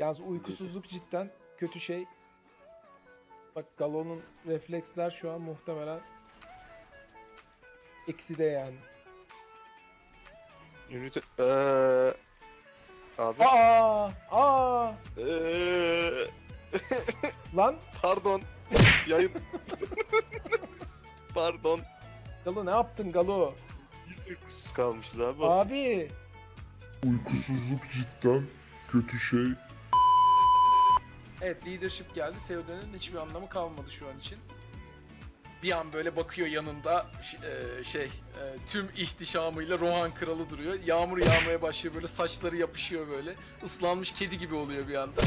Yalnız uykusuzluk cidden kötü şey. Bak Galon'un refleksler şu an muhtemelen ekside yani. Ünite... Eee... Abi. Aa! Aa! Eee... Lan Pardon. Yayın. Pardon. Galo ne yaptın Galo? Biz uykusuz kalmışız abi. Abi! Uykusuzluk cidden kötü şey. Evet leadership geldi. Theoden'in hiçbir anlamı kalmadı şu an için. Bir an böyle bakıyor yanında e, şey e, tüm ihtişamıyla Rohan kralı duruyor. Yağmur yağmaya başlıyor böyle saçları yapışıyor böyle. Islanmış kedi gibi oluyor bir anda.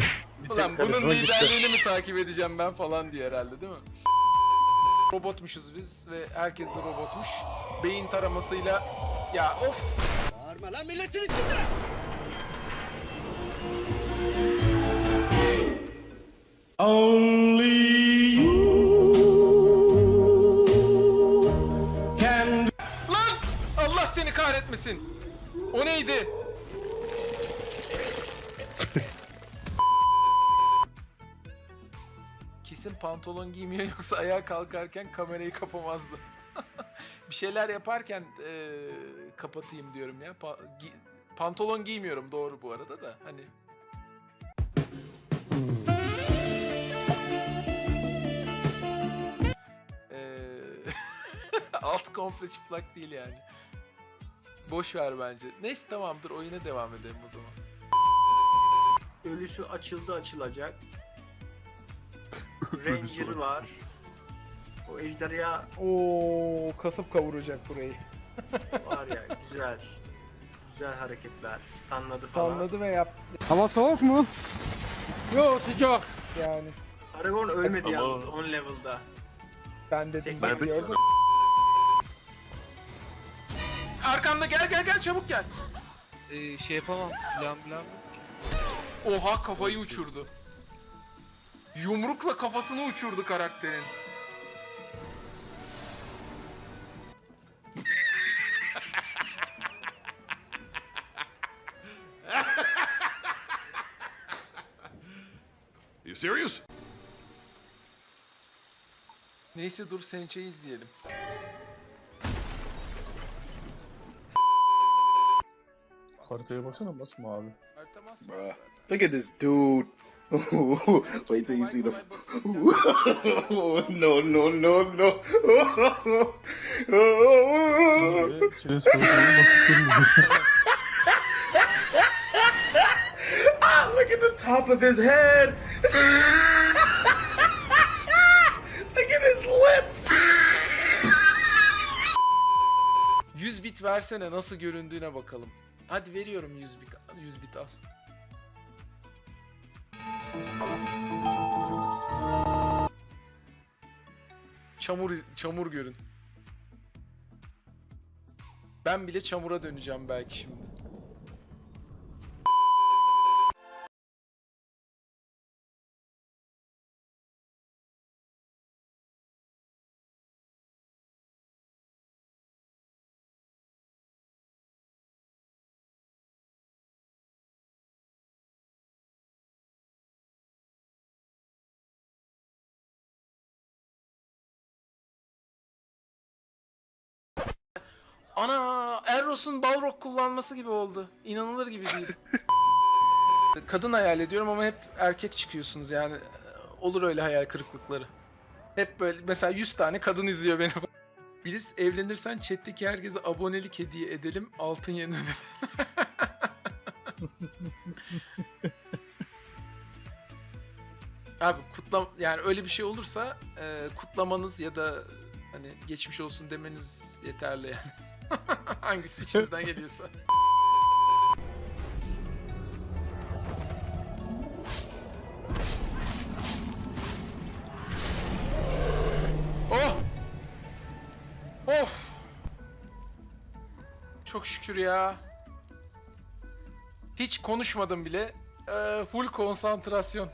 Ulan bunun liderliğini mi takip edeceğim ben falan diyor herhalde değil mi? Robotmuşuz biz ve herkes de robotmuş. Beyin taramasıyla ya of Bağırma lan milletin içinde! Lan! Allah seni kahretmesin. O neydi? Kesin pantolon giymiyor yoksa ayağa kalkarken kamerayı kapamazdı. bir şeyler yaparken eee, kapatayım diyorum ya. Pa- gi- pantolon giymiyorum doğru bu arada da hani. Alt komple çıplak değil yani. Boş ver bence. Neyse tamamdır oyuna devam edelim o zaman. Ölüsü açıldı açılacak. Ranger var. O ejderha Oo kasıp kavuracak burayı. var ya güzel. Güzel hareketler. Stunladı falan. Stunladı ve yaptı. Hava soğuk mu? Yo sıcak. Yani Aragorn ölmedi Ama- yalnız 10 level'da. ben dedim Tek- ben Ben de- gördüm. Arkamda gel gel gel çabuk gel. Ee, şey yapamam silahım ki. Oha kafayı uçurdu. Yumrukla kafasını uçurdu karakterin. You serious? Neyse dur Sençe'yi izleyelim. Haritaya baksana. Harita masmavi Bruh. zaten. Look at this dude. Wait till you see the. No, no, no, no. ah, look at the top of his head. look at his lips. 100 bit versene nasıl göründüğüne bakalım. Hadi veriyorum 100 bit, 100 bit al. Çamur çamur görün. Ben bile çamura döneceğim belki şimdi. Ana Eros'un Balrog kullanması gibi oldu. İnanılır gibi değil. Kadın hayal ediyorum ama hep erkek çıkıyorsunuz yani. Olur öyle hayal kırıklıkları. Hep böyle mesela 100 tane kadın izliyor beni. Biz evlenirsen chat'teki herkese abonelik hediye edelim altın yerine. Abi kutlam yani öyle bir şey olursa e, kutlamanız ya da hani geçmiş olsun demeniz yeterli yani. Hangisi içinizden geliyorsa. Oh! Of! Çok şükür ya. Hiç konuşmadım bile. Ee, full konsantrasyon.